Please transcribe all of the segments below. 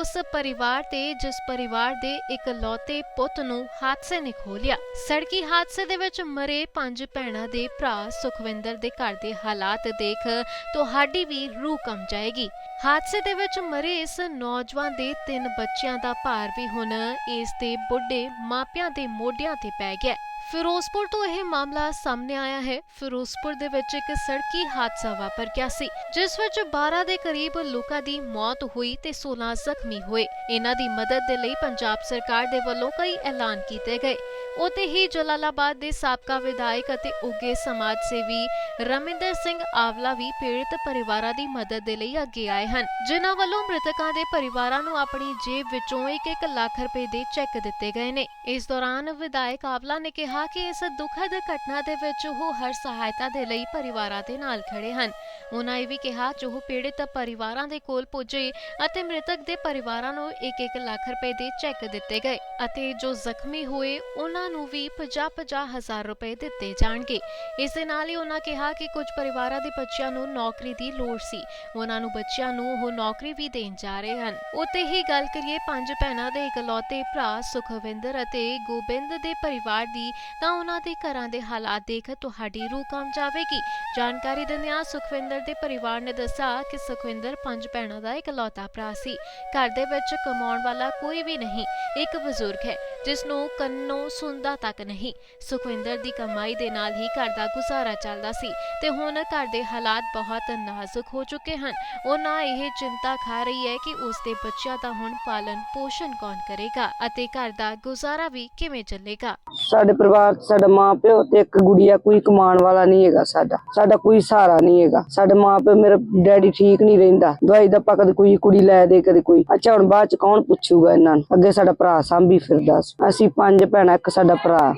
ਉਸ ਪਰਿਵਾਰ ਤੇ ਜਿਸ ਪਰਿਵਾਰ ਦੇ ਇਕਲੌਤੇ ਪੁੱਤ ਨੂੰ ਹਾਦਸੇ ਨੇ ਖੋਲਿਆ ਸੜਕੀ ਹਾਦਸੇ ਦੇ ਵਿੱਚ ਮਰੇ ਪੰਜ ਭੈਣਾਂ ਦੇ ਭਰਾ ਸੁਖਵਿੰਦਰ ਦੇ ਘਰ ਦੇ ਹਾਲਾਤ ਦੇਖ ਤੁਹਾਡੀ ਵੀ ਰੂਹ ਕੰਬ ਜਾਏਗੀ। ਹਾਦਸੇ ਦੇ ਵਿੱਚ ਮਰੇ ਇਸ ਨੌਜਵਾਨ ਦੇ ਤਿੰਨ ਬੱਚਿਆਂ ਦਾ ਭਾਰ ਵੀ ਹੁਣ ਇਸ ਦੇ ਬੁੱਢੇ ਮਾਪਿਆਂ ਦੇ ਮੋਢਿਆਂ ਤੇ ਪੈ ਗਿਆ। ਫਿਰੋਜ਼ਪੁਰ ਤੋਂ ਇਹ ਮਾਮਲਾ ਸਾਹਮਣੇ ਆਇਆ ਹੈ। ਫਿਰੋਜ਼ਪੁਰ ਦੇ ਵਿੱਚ ਇੱਕ ਸੜਕੀ ਹਾਦਸਾ ਵਾਪਰ ਗਿਆ ਸੀ, ਜਿਸ ਵਿੱਚ 12 ਦੇ ਕਰੀਬ ਲੋਕਾਂ ਦੀ ਮੌਤ ਹੋਈ ਤੇ 16 ਜ਼ਖਮੀ ਹੋਏ। ਇਹਨਾਂ ਦੀ ਮਦਦ ਦੇ ਲਈ ਪੰਜਾਬ ਸਰਕਾਰ ਦੇ ਵੱਲੋਂ ਕਈ ਐਲਾਨ ਕੀਤੇ ਗਏ। ਉਤੇ ਹੀ ਜਲਾਲਾਬਾਦ ਦੇ ਸਾਬਕਾ ਵਿਧਾਇਕ ਅਤੇ ਉੱਗੇ ਸਮਾਜ ਸੇਵੀ ਰਮਿੰਦਰ ਸਿੰਘ ਆਵਲਾ ਵੀ ਪੀੜਤ ਪਰਿਵਾਰਾਂ ਦੀ ਮਦਦ ਦੇ ਲਈ ਅੱਗੇ ਆਏ ਹਨ। ਜਿਨ੍ਹਾਂ ਵੱਲੋਂ ਮ੍ਰਿਤਕਾਂ ਦੇ ਪਰਿਵਾਰਾਂ ਨੂੰ ਆਪਣੀ ਜੇਬ ਵਿੱਚੋਂ 1-1 ਲੱਖ ਰੁਪਏ ਦੇ ਚੈੱਕ ਦਿੱਤੇ ਗਏ ਨੇ। ਇਸ ਦੌਰਾਨ ਵਿਧਾਇਕ ਆਵਲਾ ਨੇ ਕਿਹਾ ਕਿ ਇਸ ਦੁਖਦ ਘਟਨਾ ਦੇ ਵਿੱਚ ਉਹ ਹਰ ਸਹਾਇਤਾ ਦੇ ਲਈ ਪਰਿਵਾਰਾਂ ਦੇ ਨਾਲ ਖੜੇ ਹਨ। ਉਹਨਾਂ ਇਹ ਵੀ ਕਿਹਾ ਜੋ ਉਹ ਪੀੜਤ ਪਰਿਵਾਰਾਂ ਦੇ ਕੋਲ ਪੁੱਜੇ ਅਤੇ ਮ੍ਰਿਤਕ ਦੇ ਪਰਿਵਾਰਾਂ ਨੂੰ 1-1 ਲੱਖ ਰੁਪਏ ਦੇ ਚੈੱਕ ਦਿੱਤੇ ਗਏ ਅਤੇ ਜੋ ਜ਼ਖਮੀ ਹੋਏ ਉਹਨਾਂ ਨੂੰ ਵੀ 50-50 ਹਜ਼ਾਰ ਰੁਪਏ ਦਿੱਤੇ ਜਾਣਗੇ। ਇਸ ਦੇ ਨਾਲ ਹੀ ਉਹਨਾਂ ਕਿਹਾ ਕਿ ਕੁਝ ਪਰਿਵਾਰਾਂ ਦੇ ਬੱਚਿਆਂ ਨੂੰ ਨੌਕਰੀ ਦੀ ਲੋੜ ਸੀ। ਉਹਨਾਂ ਨੂੰ ਬੱਚਿਆਂ ਨੂੰ ਉਹ ਨੌਕਰੀ ਵੀ ਦੇਣ ਜਾ ਰਹੇ ਹਨ। ਉੱਤੇ ਹੀ ਗੱਲ ਕਰੀਏ, ਪੰਜ ਭੈਣਾਂ ਦੇ ਇਕਲੌਤੇ ਭਰਾ ਸੁਖਵਿੰਦਰ ਅਤੇ ਗੋਬਿੰਦ ਦੇ ਪਰਿਵਾਰ ਦੀ ਤਾਂ ਉਹਨਾਂ ਦੇ ਘਰਾਂ ਦੇ ਹਾਲਾਤ ਦੇਖ ਤੁਹਾਡੀ ਰੂਹ ਕੰਬ ਜਾਵੇਗੀ। ਜਾਣਕਾਰੀ ਦਿੰਦਿਆਂ ਸੁਖਵਿੰਦਰ ਦੇ ਪਰਿਵਾਰ ਨੇ ਦੱਸਿਆ ਕਿ ਸੁਖਵਿੰਦਰ ਪੰਜ ਭੈਣਾਂ ਦਾ ਇਕਲੌਤਾ ਭਰਾ ਸੀ। ਘਰ ਦੇ ਵਿੱਚ ਕਮਾਉਣ ਵਾਲਾ ਕੋਈ ਵੀ ਨਹੀਂ, ਇੱਕ ਬਜ਼ੁਰਗ ਹੈ ਜਿਸ ਨੂੰ ਕੰਨੋਂ ਸੁਣਦਾ ਤੱਕ ਨਹੀਂ। ਸੁਖਵਿੰਦਰ ਦੀ ਕਮਾਈ ਦੇ ਨਾਲ ਹੀ ਘਰ ਦਾ ਗੁਜ਼ਾਰਾ ਚੱਲਦਾ ਸੀ ਤੇ ਹੁਣ ਘਰ ਦੇ ਹਾਲਾਤ ਬਹੁਤ ਨਾਜ਼ੁਕ ਹੋ ਚੁੱਕੇ ਹਨ। ਉਹਨਾਂ ਇਹ ਚਿੰਤਾ ਖਾ ਰਹੀ ਹੈ ਕਿ ਉਸ ਦੇ ਬੱਚਿਆਂ ਦਾ ਹੁਣ ਪਾਲਣ ਪੋਸ਼ਣ ਕੌਣ ਕਰੇਗਾ ਅਤੇ ਘਰ ਦਾ ਗੁਜ਼ਾਰਾ ਵੀ ਕਿਵੇਂ ਚੱਲੇਗਾ? ਸਾਡੇ ਪਰਿਵਾਰ 'ਚ ਸਾਡਾ ਮਾਂ ਪਿਓ ਤੇ ਇੱਕ ਗੁੜੀਆ ਕੋਈ ਕਮਾਉਣ ਵਾਲਾ ਨਹੀਂ ਹੈਗਾ ਸਾਡਾ। ਸਾਡਾ ਕੋਈ ਸਹਾਰਾ ਨਹੀਂ ਹੈਗਾ। ਸਾਡੇ ਮਾਂ ਪਿਓ ਮੇਰਾ ਡੈਡੀ ਠੀਕ ਨਹੀਂ ਰਹਿੰਦਾ। ਦਵਾਈ ਦਾ ਪਾ ਕਦੇ ਕੋਈ ਕੁੜੀ ਲੈ ਦੇ, ਕਦੇ ਕੋਈ। ਅੱਛਾ, ਹੁਣ ਬਾਅਦ ਚ ਕੌਣ ਪੁੱਛੂਗਾ ਇਹਨਾਂ ਨੂੰ? ਅੱਗੇ ਸਾਡਾ ਭਰਾ ਸਾਂਭੀ ਫਿਰਦਾ ਅਸੀਂ ਪੰਜ ਭੈਣਾਂ, ਇੱਕ ਸਾਡਾ ਭਰਾ।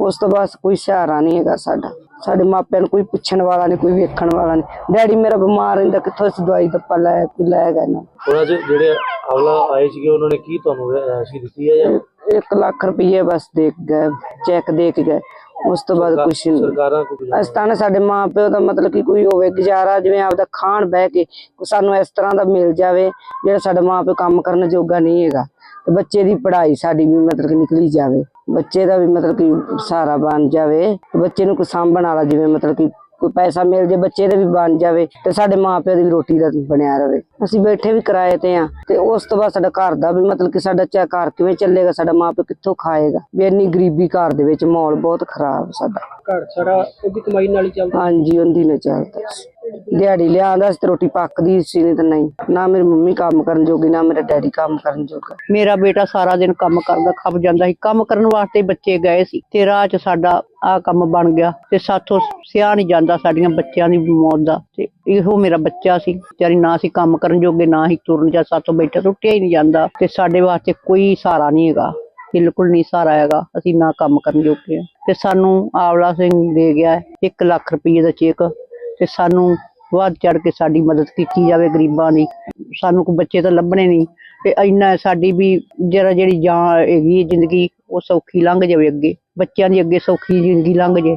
ਉਸ ਤੋਂ ਬਾਅਦ ਕੋਈ ਸਹਾਰਾ ਨਹੀਂ ਹੈਗਾ ਸਾਡਾ। ਸਾਡੇ ਮਾਪਿਆਂ ਨੂੰ ਕੋਈ ਪੁੱਛਣ ਵਾਲਾ ਨਹੀਂ ਕੋਈ ਵੇਖਣ ਵਾਲਾ ਨਹੀਂ। ਡੈਡੀ ਮੇਰਾ ਬਿਮਾਰ ਰਹਿੰਦਾ ਕਿੱਥੋਂ ਅਸੀਂ ਦਵਾਈ ਦੱਪਾ ਲੈ ਕੋਈ ਲੈਗਾ ਨਾ। ਉਹਨਾਂ 'ਚ ਜਿਹੜੇ ਅਗਲਾ ਆਏ ਸੀਗੇ ਉਹਨਾਂ ਨੇ ਕੀ ਤੁਹਾਨੂੰ ਰਾਸ਼ੀ ਦਿੱਤੀ ਹੈ ਜਾਂ? 1 ਲੱਖ ਰੁਪਏ ਬਸ ਦੇ ਗਏ ਚੈੱਕ ਦੇ ਕੇ ਗਏ। ਉਸ ਤੋਂ ਬਾਅਦ ਕੁਛ ਨਹੀਂ। ਸਰਕਾਰਾਂ ਕੋਈ ਅਸਤਾਨ ਸਾਡੇ ਮਾਂ ਪਿਓ ਦਾ ਮਤਲਬ ਕਿ ਕੋਈ ਹੋਵੇ ਗੁਜ਼ਾਰਾ ਜਿਵੇਂ ਆਪਦਾ ਖਾਣ ਬਹਿ ਕੇ ਸਾਨੂੰ ਇਸ ਤਰ੍ਹਾਂ ਦਾ ਮਿਲ ਜਾਵੇ ਜਿਹੜਾ ਸਾਡਾ ਮਾਂ ਪਿਓ ਕੰਮ ਕਰਨ ਜੋਗਾ ਨਹੀਂ ਹੈਗਾ। ਤੇ ਬੱਚੇ ਦੀ ਪੜ੍ਹਾਈ ਸਾਡੀ ਵੀ ਮਤਲਬ ਕਿ ਨਿਕਲੀ ਜਾਵੇ। ਬੱਚੇ ਦਾ ਵੀ ਮਤਲਬ ਕਿ ਸਹਾਰਾ ਬਣ ਜਾਵੇ ਬੱਚੇ ਨੂੰ ਕੋਈ ਸਾਂਭਣ ਵਾਲਾ ਜਿਵੇਂ ਮਤਲਬ ਕਿ ਕੋਈ ਪੈਸਾ ਮਿਲ ਜੇ ਬੱਚੇ ਦੇ ਵੀ ਬਣ ਜਾਵੇ ਤੇ ਸਾਡੇ ਮਾਂ ਪਿਓ ਦੀ ਰੋਟੀ ਦਾ ਬਣਿਆ ਰਵੇ। ਅਸੀਂ ਬੈਠੇ ਵੀ ਕਿਰਾਏ ਤੇ ਆ ਤੇ ਉਸ ਤੋਂ ਬਾਅਦ ਸਾਡਾ ਘਰ ਦਾ ਵੀ ਮਤਲਬ ਕਿ ਸਾਡਾ ਚਾ ਘਰ ਕਿਵੇਂ ਚੱਲੇਗਾ ਸਾਡਾ ਮਾਂ ਪਿਓ ਕਿੱਥੋਂ ਖਾਏਗਾ। ਵੀ ਇੰਨੀ ਗਰੀਬੀ ਘਰ ਦੇ ਵਿੱਚ ਮਾਹੌਲ ਬਹੁਤ ਖਰਾਬ ਸਾਡਾ। ਘਰ ਸਾਰਾ ਉਹਦੀ ਕਮਾਈ ਨਾਲ ਹੀ ਚੱਲਦਾ? ਹਾਂਜੀ ਉਹਦੀ ਨੇ ਚੱਲਦਾ। ਦਿਹਾੜੀ ਲਿਆਂਦਾ ਸੀ ਤੇ ਰੋਟੀ ਪੱਕਦੀ ਸੀ ਨਹੀਂ ਤਾਂ ਨਹੀਂ। ਨਾ ਮੇਰੀ ਮੰਮੀ ਕੰਮ ਕਰਨ ਜੋਗੀ, ਨਾ ਮੇਰਾ ਡੈਡੀ ਕੰਮ ਕਰਨ ਜੋਗਾ। ਮੇਰਾ ਬੇਟਾ ਸਾਰਾ ਦਿਨ ਕੰਮ ਕਰਦਾ, ਖੱਪ ਜਾਂਦਾ ਸੀ। ਕੰਮ ਕਰਨ ਵਾਸਤੇ ਬੱਚੇ ਗਏ ਸੀ ਤੇ ਰਾਹ 'ਚ ਸਾਡਾ ਆ ਕੰਮ ਬਣ ਗਿਆ ਤੇ ਸਾਥੋਂ ਸਿਆ ਨਹੀਂ ਜਾਂਦਾ ਸਾਡੀਆਂ ਬੱਚਿਆਂ ਦੀ ਮੌਤ ਦਾ। ਤੇ ਇਹੋ ਮੇਰਾ ਬੱਚਾ ਸੀ, ਵਿਚਾਰੀ ਨਾ ਸੀ ਕੰਮ ਕਰਨ ਜੋਗੇ, ਨਾ ਹੀ ਤੁਰਨ ਜਾਂ ਸਾਥੋਂ ਬੈਠਾ ਟੁੱਟਿਆ ਹੀ ਨਹੀਂ ਜਾਂਦਾ। ਤੇ ਸਾਡੇ ਵਾਸਤੇ ਕੋਈ ਸਹਾਰਾ ਨਹੀਂ ਹੈਗਾ, ਬਿਲਕੁਲ ਨਹੀਂ ਸਹਾਰਾ ਹੈਗਾ, ਅਸੀਂ ਨਾ ਕੰਮ ਕਰਨ ਜੋਗੇ ਤੇ ਸਾਨੂੰ ਆਵਲਾ ਸਿੰਘ ਦੇ ਗਿਆ 1 ਲੱਖ ਰੁਪਏ ਦਾ ਚੈੱਕ ਤੇ ਸਾਨੂੰ ਵੱਧ ਚੜ ਕੇ ਸਾਡੀ ਮਦਦ ਕੀਤੀ ਜਾਵੇ ਗਰੀਬਾਂ ਦੀ। ਸਾਨੂੰ ਕੋਈ ਬੱਚੇ ਤਾਂ ਲੱਭਣੇ ਨਹੀਂ। ਤੇ ਇੰਨਾ ਸਾਡੀ ਵੀ ਜਿਹੜਾ ਜਿਹੜੀ ਜਾਨ ਹੈਗੀ ਜ਼ਿੰਦਗੀ, ਉਹ ਸੌਖੀ ਲੰਘ ਜਾਵੇ ਅੱਗੇ। ਬੱਚਿਆਂ ਦੀ ਅੱਗੇ ਸੌਖੀ ਜ਼ਿੰਦਗੀ ਲੰਘ ਜੇ।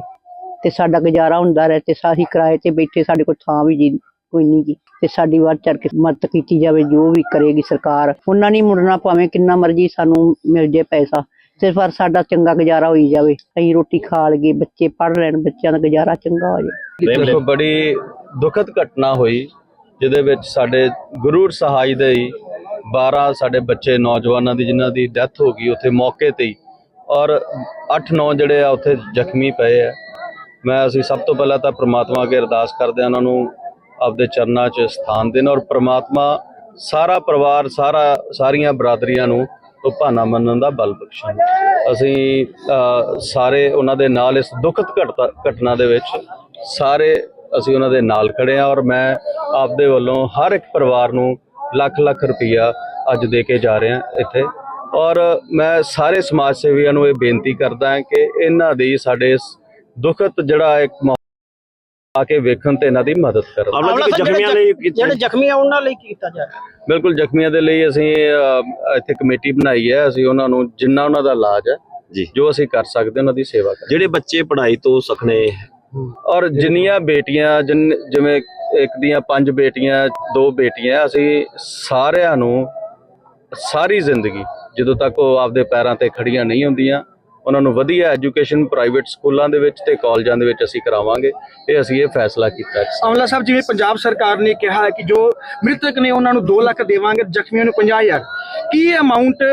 ਤੇ ਸਾਡਾ ਗੁਜ਼ਾਰਾ ਹੁੰਦਾ ਰਹੇ ਤੇ ਸਾਹੀ ਕਿਰਾਏ ਤੇ ਬੈਠੇ ਸਾਡੇ ਕੋਲ ਥਾਂ ਵੀ ਜੀ ਕੋਈ ਨਹੀਂ ਗੀ ਤੇ ਸਾਡੀ ਵੱਧ ਚੜ ਕੇ ਮਦਦ ਕੀਤੀ ਜਾਵੇ, ਜੋ ਵੀ ਕਰੇਗੀ ਸਰਕਾਰ। ਉਹਨਾਂ ਨਹੀਂ ਮੁੜਨਾ, ਭਾਵੇਂ ਕਿੰਨਾ ਮਰਜ਼ੀ ਸਾਨੂੰ ਮਿਲ ਜੇ ਪੈਸਾ। ਸਿਰਫ ਪਰ ਸਾਡਾ ਚੰਗਾ ਗੁਜ਼ਾਰਾ ਹੋਈ ਜਾਵੇ। ਅਸੀਂ ਰੋਟੀ ਖਾ ਲਈਏ, ਬੱਚੇ ਪੜ੍ਹ ਲੈਣ, ਬੱਚਿਆਂ ਦਾ ਗੁਜ਼ਾਰਾ ਚੰਗਾ ਹੋ ਜਾਵੇ। ਦੇਖੋ ਬੜੀ ਦੁਖਦ ਘਟਨਾ ਹੋਈ, ਜਿਹਦੇ ਵਿੱਚ ਸਾਡੇ ਗੁਰੂਰ ਸਹਾਈ ਦੇ 12 ਸਾਡੇ ਬੱਚੇ ਨੌਜਵਾਨਾਂ ਦੀ, ਜਿਨ੍ਹਾਂ ਦੀ ਡੈਥ ਹੋ ਗਈ ਉੱਥੇ ਮੌਕੇ ਤੇ ਹੀ। ਔਰ 8-9 ਜਿਹੜੇ ਆ ਉੱਥੇ ਜ਼ਖਮੀ ਪਏ ਆ। ਮੈਂ, ਅਸੀਂ ਸਭ ਤੋਂ ਪਹਿਲਾਂ ਤਾਂ ਪ੍ਰਮਾਤਮਾ ਅੱਗੇ ਅਰਦਾਸ ਕਰਦੇ ਹਾਂ, ਉਹਨਾਂ ਨੂੰ ਆਪਦੇ ਚਰਨਾਂ 'ਚ ਸਥਾਨ ਦੇਣ ਔਰ ਪ੍ਰਮਾਤਮਾ ਸਾਰਾ ਪਰਿਵਾਰ, ਸਾਰਾ, ਸਾਰੀਆਂ ਬਰਾਦਰੀਆਂ ਨੂੰ ਭਾਣਾ ਮੰਨਣ ਦਾ ਬਲ ਬਖਸ਼ਣ ਅਸੀਂ ਸਾਰੇ ਉਹਨਾਂ ਦੇ ਨਾਲ ਇਸ ਦੁਖਦ ਘਟਨਾ ਦੇ ਵਿੱਚ ਸਾਰੇ ਅਸੀਂ ਉਹਨਾਂ ਦੇ ਨਾਲ ਖੜੇ ਹਾਂ ਔਰ ਮੈਂ ਆਪਦੇ ਵੱਲੋਂ ਹਰ ਇੱਕ ਪਰਿਵਾਰ ਨੂੰ ਲੱਖ ਲੱਖ ਰੁਪਈਆ ਅੱਜ ਦੇ ਕੇ ਜਾ ਰਿਹਾ ਇੱਥੇ। ਔਰ ਮੈਂ ਸਾਰੇ ਸਮਾਜ ਸੇਵੀਆਂ ਨੂੰ ਇਹ ਬੇਨਤੀ ਕਰਦਾ ਹਾਂ ਕਿ ਇਹਨਾਂ ਦੀ ਸਾਡੇ ਇਸ ਜਿਹੜਾ ਇੱਕ ਮੌ- ਆ ਕੇ ਵੇਖਣ ਤੇ ਇਹਨਾਂ ਦੀ ਮਦਦ ਕਰਨ। ਆਵਲਾ ਜੀ ਜ਼ਖਮੀਆਂ ਲਈ ਜਿਹੜੇ ਜ਼ਖਮੀ ਆ ਉਹਨਾਂ ਲਈ ਕੀ ਕੀਤਾ ਜਾ ਰਿਹਾ? ਬਿਲਕੁਲ ਜ਼ਖਮੀਆਂ ਦੇ ਲਈ ਅਸੀਂ ਅ, ਇੱਥੇ ਕਮੇਟੀ ਬਣਾਈ ਹੈ। ਅਸੀਂ ਉਹਨਾਂ ਨੂੰ ਜਿੰਨਾ ਉਹਨਾਂ ਦਾ ਇਲਾਜ ਹੈ ਜੀ। ਜੋ ਅਸੀਂ ਕਰ ਸਕਦੇ ਉਹਨਾਂ ਦੀ ਸੇਵਾ ਕਰ ਜਿਹੜੇ ਬੱਚੇ ਪੜ੍ਹਾਈ ਤੋਂ ਸਖਣੇ ਔਰ ਜਿੰਨੀਆਂ ਬੇਟੀਆਂ ਜਿੰਨ- ਜਿਵੇਂ ਇੱਕ ਦੀਆਂ ਪੰਜ ਬੇਟੀਆਂ ਦੋ ਬੇਟੀਆਂ ਅਸੀਂ ਸਾਰਿਆਂ ਨੂੰ ਸਾਰੀ ਜ਼ਿੰਦਗੀ ਜਦੋਂ ਤੱਕ ਉਹ ਆਪਦੇ ਪੈਰਾਂ ਤੇ ਖੜੀਆਂ ਨਹੀਂ ਹੁੰਦੀਆਂ ਉਹਨਾਂ ਨੂੰ ਵਧੀਆ ਐਜੂਕੇਸ਼ਨ ਪ੍ਰਾਈਵੇਟ ਸਕੂਲਾਂ ਦੇ ਵਿੱਚ ਤੇ ਕਾਲਜਾਂ ਦੇ ਵਿੱਚ ਅਸੀਂ ਕਰਾਵਾਂਗੇ ਇਹ ਅਸੀਂ ਇਹ ਫੈਸਲਾ ਕੀਤਾ ਹੈ। ਆਮਲਾ ਸਾਹਿਬ ਜਿਵੇਂ ਪੰਜਾਬ ਸਰਕਾਰ ਨੇ ਕਿਹਾ ਹੈ ਕਿ ਜੋ ਮ੍ਰਿਤਕ ਨੇ ਉਹਨਾਂ ਨੂੰ 2 ਲੱਖ ਦੇਵਾਂਗੇ ਜ਼ਖਮੀਆਂ ਨੂੰ 50000 ਕੀ ਇਹ ਅਮਾਉਂਟ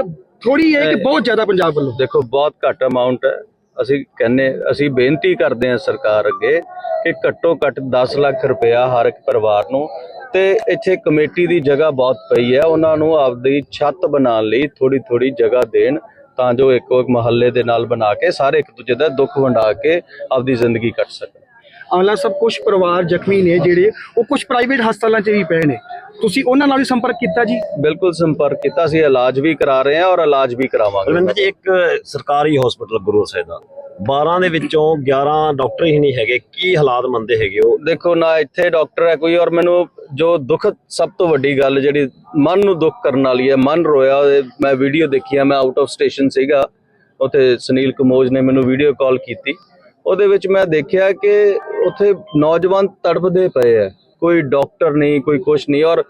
ਥੋੜੀ ਹੈ ਕਿ ਬਹੁਤ ਜ਼ਿਆਦਾ ਪੰਜਾਬ ਵੱਲੋਂ? ਦੇਖੋ ਬਹੁਤ ਘੱਟ ਅਮਾਉਂਟ ਹੈ। ਅਸੀਂ ਕਹਿੰਨੇ ਅਸੀਂ ਬੇਨਤੀ ਕਰਦੇ ਹਾਂ ਸਰਕਾਰ ਅੱਗੇ ਕਿ ਘੱਟੋ ਘੱਟ 10 ਲੱਖ ਰੁਪਇਆ ਹਰ ਇੱਕ ਪਰਿਵਾਰ ਨੂੰ ਤੇ ਇੱਥੇ ਕਮੇਟੀ ਦੀ ਜਗ੍ਹਾ ਬਹੁਤ ਪਈ ਹੈ। ਉਹਨਾਂ ਨੂੰ ਆਪਦੀ ਛੱਤ ਬਣਾਉਣ ਲਈ ਥੋੜੀ ਥੋੜੀ ਜਗ੍ਹਾ ਦੇਣ। ਤਾਂ ਜੋ ਇੱਕੋ ਇੱਕ ਮਹੱਲੇ ਦੇ ਨਾਲ ਬਣਾ ਕੇ ਸਾਰੇ ਇੱਕ ਦੂਜੇ ਦਾ ਦੁੱਖ ਵੰਡਾ ਕੇ ਆਪਦੀ ਜ਼ਿੰਦਗੀ ਕੱਟ ਸਕਣ। ਆਮਲਾ ਸਾਹਿਬ ਕੁਝ ਪਰਿਵਾਰ ਜ਼ਖਮੀ ਨੇ ਜਿਹੜੇ ਉਹ ਕੁਝ ਪ੍ਰਾਈਵੇਟ ਹਸਪਤਾਲਾਂ 'ਚ ਵੀ ਪਏ ਨੇ। ਤੁਸੀਂ ਉਹਨਾਂ ਨਾਲ ਵੀ ਸੰਪਰਕ ਕੀਤਾ ਜੀ? ਬਿਲਕੁਲ ਸੰਪਰਕ ਕੀਤਾ ਸੀ ਇਲਾਜ ਵੀ ਕਰਾ ਰਹੇ ਹਾਂ ਔਰ ਇਲਾਜ ਵੀ ਕਰਾਵਾਂਗੇ। ਜੀ ਇੱਕ ਸਰਕਾਰੀ ਹਸਪੀਟਲ ਗੁਰੂ ਸਾਹਿਬ ਦਾ। 12 ਦੇ ਵਿੱਚੋਂ 11 ਡਾਕਟਰ ਹੀ ਨਹੀਂ ਹੈਗੇ। ਕੀ ਹਾਲਾਤ ਮੰਦੇ ਹੈਗੇ ਉਹ? ਦੇਖੋ, ਨਾ ਇੱਥੇ ਡਾਕਟਰ ਹੈ ਕੋਈ, ਔਰ ਮੈਨੂੰ ਜੋ ਦੁੱਖ ਸਭ ਤੋਂ ਵੱਡੀ ਗੱਲ ਜਿਹੜੀ ਮਨ ਨੂੰ ਦੁੱਖ ਕਰਨ ਵਾਲੀ ਹੈ, ਮਨ ਰੋਇਆ ਮੈਂ ਵੀਡੀਓ ਦੇਖੀ ਆ, ਮੈਂ ਆਊਟ ਆਫ ਸਟੇਸ਼ਨ ਸੀਗਾ। ਉੱਥੇ ਸੁਨੀਲ ਕਮੋਜ ਨੇ ਮੈਨੂੰ ਵੀਡੀਓ ਕਾਲ ਕੀਤੀ। ਉਹਦੇ ਵਿੱਚ ਮੈਂ ਦੇਖਿਆ ਕਿ ਉੱਥੇ ਨੌਜਵਾਨ ਤੜਫਦੇ ਪਏ ਆ। ਕੋਈ ਡਾਕਟਰ ਨਹੀਂ, ਕੋਈ ਕੁਛ ਨਹੀਂ, ਔਰ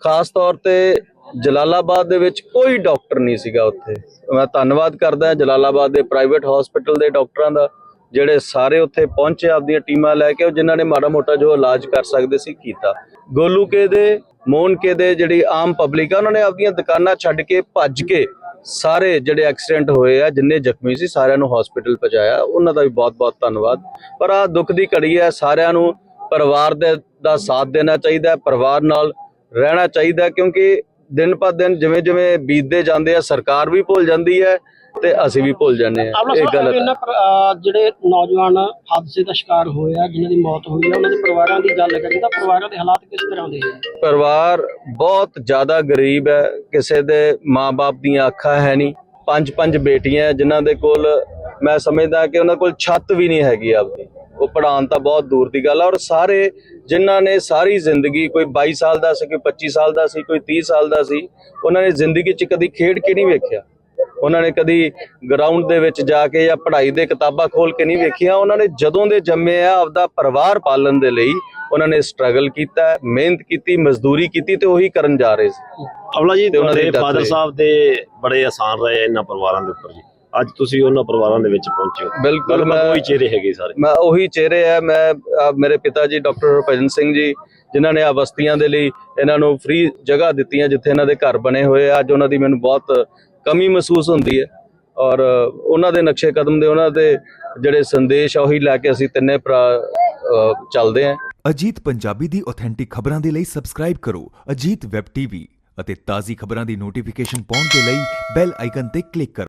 ਖਾਸ ਤੌਰ ਤੇ ਜਲਾਲਾਬਾਦ ਦੇ ਵਿੱਚ ਕੋਈ ਡਾਕਟਰ ਨਹੀਂ ਸੀਗਾ ਉੱਥੇ। ਮੈਂ ਧੰਨਵਾਦ ਕਰਦਾ ਜਲਾਲਾਬਾਦ ਦੇ ਪ੍ਰਾਈਵੇਟ ਹਸਪੀਟਲ ਦੇ ਡਾਕਟਰਾਂ ਦਾ, ਜਿਹੜੇ ਸਾਰੇ ਉੱਥੇ ਪਹੁੰਚੇ, ਆਪਦੀਆਂ ਟੀਮਾਂ ਲੈ ਕੇ ਉਹ ਜਿਨ੍ਹਾਂ ਨੇ ਮਾੜਾ ਮੋਟਾ ਜੋ ਇਲਾਜ ਕਰ ਸਕਦੇ ਸੀ, ਕੀਤਾ। ਗੋਲੂਕੇ ਦੇ, ਮੋਨਕੇ ਦੇ ਜਿਹੜੀ ਆਮ ਪਬਲਿਕ ਆ, ਉਹਨਾਂ ਨੇ ਆਪਦੀਆਂ ਦੁਕਾਨਾਂ ਛੱਡ ਕੇ, ਭੱਜ ਕੇ ਸਾਰੇ ਜਿਹੜੇ ਐਕਸੀਡੈਂਟ ਹੋਏ ਆ, ਜਿੰਨੇ ਜ਼ਖਮੀ ਸੀ, ਸਾਰਿਆਂ ਨੂੰ ਹਸਪੀਟਲ ਪਹੁੰਚਾਇਆ। ਉਹਨਾਂ ਦਾ ਵੀ ਬਹੁਤ-ਬਹੁਤ ਧੰਨਵਾਦ। ਪਰ ਆ ਦੁੱਖ ਦੀ ਘੜੀ ਹੈ, ਸਾਰਿਆਂ ਨੂੰ ਪਰਿਵਾਰ ਦੇ ਦਾ ਸਾਥ ਦੇਣਾ ਚਾਹੀਦਾ ਹੈ, ਪਰਿਵਾਰ ਨਾਲ ਰਹਿਣਾ ਚਾਹੀਦਾ ਕਿਉਂਕਿ ਦਿਨ ਪਰ ਦਿਨ ਜਿਵੇਂ ਜਿਵੇਂ ਬੀਤਦੇ ਜਾਂਦੇ ਆ ਸਰਕਾਰ ਵੀ ਭੁੱਲ ਜਾਂਦੀ ਹੈ ਤੇ ਅਸੀਂ ਵੀ ਭੁੱਲ ਜਾਂਦੇ ਆ ਇਹ ਅਹ ਜਿਹੜੇ ਨੌਜਵਾਨ ਹਾਦਸੇ ਦਾ ਸ਼ਿਕਾਰ ਹੋਏ ਆ ਜਿਨ੍ਹਾਂ ਦੀ ਮੌਤ ਹੋਈ ਆ ਉਹਨਾਂ ਦੇ ਪਰਿਵਾਰਾਂ ਦੀ ਗੱਲ ਕਰੀਏ ਤਾਂ ਪਰਿਵਾਰਾਂ ਦੇ ਹਾਲਾਤ ਕਿਸ ਤਰ੍ਹਾਂ ਦੇ ਆ? ਪਰਿਵਾਰ ਬਹੁਤ ਜ਼ਿਆਦਾ ਗਰੀਬ ਹੈ ਕਿਸੇ ਦੇ ਮਾਪੇ ਦੀਆਂ ਅੱਖਾਂ ਹੈ ਨਹੀਂ। ਪੰਜ ਪੰਜ ਬੇਟੀਆਂ ਜਿਨ੍ਹਾਂ ਦੇ ਕੋਲ ਮੈਂ ਸਮਝਦਾ ਕਿ ਉਹਨਾਂ ਕੋਲ ਛੱਤ ਵੀ ਨਹੀਂ ਹੈਗੀ ਆਪਦੀ। ਉਹ ਪੜਾਉਣ ਤਾਂ ਬਹੁਤ ਦੂਰ ਦੀ ਗੱਲ ਹੈ ਔਰ ਸਾਰੇ ਜਿਨ੍ਹਾਂ ਨੇ ਸਾਰੀ ਜ਼ਿੰਦਗੀ ਕੋਈ 22 ਸਾਲ ਦਾ ਸੀ ਕੋਈ 25 ਸਾਲ ਦਾ ਸੀ ਕੋਈ 30 ਸਾਲ ਦਾ ਸੀ ਉਹਨਾਂ ਨੇ ਜ਼ਿੰਦਗੀ 'ਚ ਕਦੀ ਖੇਡ ਕੇ ਨਹੀਂ ਵੇਖਿਆ। ਉਹਨਾਂ ਨੇ ਕਦੀ ਗਰਾਊਂਡ ਦੇ ਵਿੱਚ ਜਾ ਕੇ ਜਾਂ ਪੜ੍ਹਾਈ ਦੇ ਕਿਤਾਬਾਂ ਖੋਲ ਕੇ ਨਹੀਂ ਵੇਖੀਆਂ। ਉਹਨਾਂ ਨੇ ਜਦੋਂ ਦੇ ਜੰਮੇ ਆ ਆਪਦਾ ਪਰਿਵਾਰ ਪਾਲਣ ਦੇ ਲਈ ਉਹਨਾਂ ਨੇ ਸਟਰਗਲ ਕੀਤਾ ਮਿਹਨਤ ਕੀਤੀ ਮਜ਼ਦੂਰੀ ਕੀਤੀ ਤੇ ਉਹੀ ਕਰਨ ਜਾ ਰਹੇ ਸੀ। ਅਵਲਾ ਜੀ ਤੇ ਉਹਨਾਂ ਦੀ ਫਾਦਰ। ਸਾਹਿਬ ਦੇ ਬੜੇ ਆਸਾਨ ਰਹੇ ਇਹਨਾਂ ਪਰਿਵਾਰਾਂ ਦੇ ਉੱਪਰ ਜੀ। ਅੱਜ ਤੁਸੀਂ ਉਹਨਾਂ ਪਰਿਵਾਰਾਂ ਦੇ ਵਿੱਚ ਪਹੁੰਚੇ ਹੋ। ਬਿਲਕੁਲ ਮੈਂ ਉਹੀ ਚਿਹਰੇ ਹੈਗੇ ਸਾਰੇ। ਮੈਂ ਉਹੀ ਚਿਹਰੇ ਆ ਮੈਂ ਮੇਰੇ ਪਿਤਾ ਜੀ ਡਾਕਟਰ ਹਰਭਜਨ ਸਿੰਘ ਜੀ ਜਿਨ੍ਹਾਂ ਨੇ ਆ ਬਸਤੀਆਂ ਦੇ ਲਈ ਇਹਨਾਂ ਨੂੰ ਫ੍ਰੀ ਜਗ੍ਹਾ ਦਿੱਤੀਆਂ ਜਿੱਥੇ ਇਹਨਾਂ ਦੇ ਘਰ ਬਣੇ ਹੋਏ ਆ। ਅੱਜ ਉਹਨਾਂ ਦੀ ਮੈਨੂੰ ਬਹੁਤ ਕਮੀ ਮਹਿਸੂਸ ਹੁੰਦੀ ਹੈ ਔਰ ਉਹਨਾਂ ਦੇ ਨਕਸ਼ੇ ਕਦਮ ਦੇ ਉਹਨਾਂ ਦੇ ਜਿਹੜੇ ਸੰਦੇਸ਼ ਆ ਉਹੀ ਲੈ ਕੇ ਅਸੀਂ ਤਿੰਨੇ ਭਰਾ ਚੱਲਦੇ ਆਂ। ਅਜੀਤ ਪੰਜਾਬੀ ਦੀ ਆਥੈਂਟਿਕ ਖਬਰਾਂ ਦੇ ਲਈ ਸਬਸਕ੍ਰਾਈਬ ਕਰੋ ਅਜੀਤ ਵੈਬ ਟੀਵੀ ਅਤੇ ਤਾਜ਼ੀ ਖਬਰਾਂ ਦੀ ਨੋਟੀਫਿਕੇਸ਼ਨ ਪਾਉਣ ਦੇ ਲਈ ਬੈਲ ਆਈਕਨ ਤੇ ਕਲਿੱਕ ਕਰੋ।